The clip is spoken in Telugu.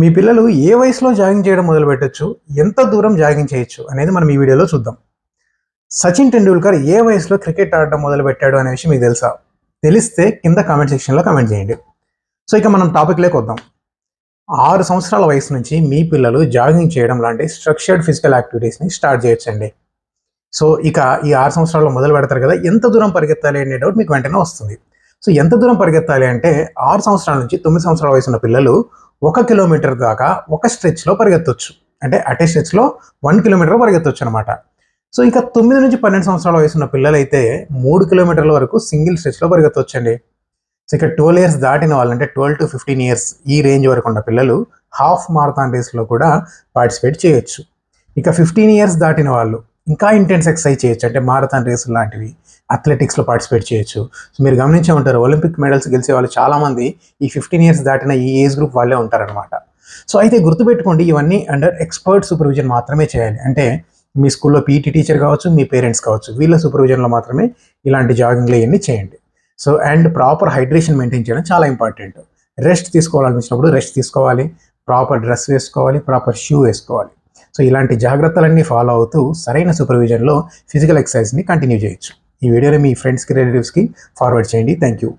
మీ పిల్లలు ఏ వయసులో జాగింగ్ చేయడం మొదలు పెట్టచ్చు ఎంత దూరం జాగింగ్ చేయొచ్చు? అనేది మనం ఈ వీడియోలో చూద్దాం. సచిన్ టెండూల్కర్ ఏ వయసులో క్రికెట్ ఆడడం మొదలు పెట్టాడు అనే విషయం మీకు తెలుసా? తెలిస్తే కింద కామెంట్ సెక్షన్లో కామెంట్ చేయండి. సో ఇక మనం టాపిక్లోకి వద్దాం. ఆరు సంవత్సరాల వయసు నుంచి మీ పిల్లలు జాగింగ్ చేయడం లాంటి స్ట్రక్చర్డ్ ఫిజికల్ యాక్టివిటీస్ని స్టార్ట్ చేయొచ్చండి. సో ఇక ఈ ఆరు సంవత్సరాల్లో మొదలు పెడతారు కదా ఎంత దూరం పరిగెత్తాలి అనే డౌట్ మీకు వెంటనే వస్తుంది. సో ఎంత దూరం పరిగెత్తాలి అంటే ఆరు సంవత్సరాల నుంచి తొమ్మిది సంవత్సరాల వయసు ఉన్న పిల్లలు ఒక కిలోమీటర్ దాకా ఒక స్ట్రెచ్లో పరిగెత్తవచ్చు అంటే అటే స్ట్రెచ్లో వన్ కిలోమీటర్ పరిగెత్తవచ్చు అనమాట సో ఇంకా తొమ్మిది నుంచి పన్నెండు సంవత్సరాల వయసు ఉన్న పిల్లలైతే మూడు కిలోమీటర్ల వరకు సింగిల్ స్ట్రెచ్లో పరిగెత్తొచ్చండి. సో ఇక ట్వెల్వ్ ఇయర్స్ దాటిన వాళ్ళు అంటే ట్వెల్వ్ టు ఫిఫ్టీన్ ఇయర్స్ ఈ రేంజ్ వరకు ఉన్న పిల్లలు హాఫ్ మారథాన్ రేస్లో కూడా పార్టిసిపేట్ చేయొచ్చు. ఇక ఫిఫ్టీన్ ఇయర్స్ దాటిన వాళ్ళు ఇంకా ఇంటెన్స్ ఎక్సర్సైజ్ చేయొచ్చు. అంటే మారథాన్ రేసులు లాంటివి అథ్లెటిక్స్లో పార్టిసిపేట్ చేయొచ్చు. సో మీరు గమనించే ఉంటారు ఒలింపిక్ మెడల్స్ గెలిచే వాళ్ళు చాలామంది ఈ ఫిఫ్టీన్ ఇయర్స్ దాటిన ఈ ఏజ్ గ్రూప్ వాళ్ళే ఉంటారనమాట సో అయితే గుర్తుపెట్టుకోండి ఇవన్నీ అండర్ ఎక్స్పర్ట్ సూపర్విజన్ మాత్రమే చేయాలి. అంటే మీ స్కూల్లో పీటీ టీచర్ కావచ్చు మీ పేరెంట్స్ కావచ్చు వీళ్ళ సూపర్విజన్లో మాత్రమే ఇలాంటి జాగింగ్లు ఇవన్నీ చేయండి. So and proper hydration maintain చేయడం చాలా ఇంపార్టెంట్ రెస్ట్ తీసుకోవాలనిపించినప్పుడు రెస్ట్ తీసుకోవాలి ప్రాపర్ డ్రెస్ వేసుకోవాలి ప్రాపర్ షూ వేసుకోవాలి. సో ఇలాంటి జాగ్రత్తలన్నీ ఫాలో అవుతూ సరైన సూపర్విజన్లో ఫిజికల్ ఎక్సర్సైజ్ని కంటిన్యూ చేయొచ్చు. ఈ వీడియోని మీ ఫ్రెండ్స్కి రిలేటివ్స్కి ఫార్వర్డ్ చేయండి. Thank you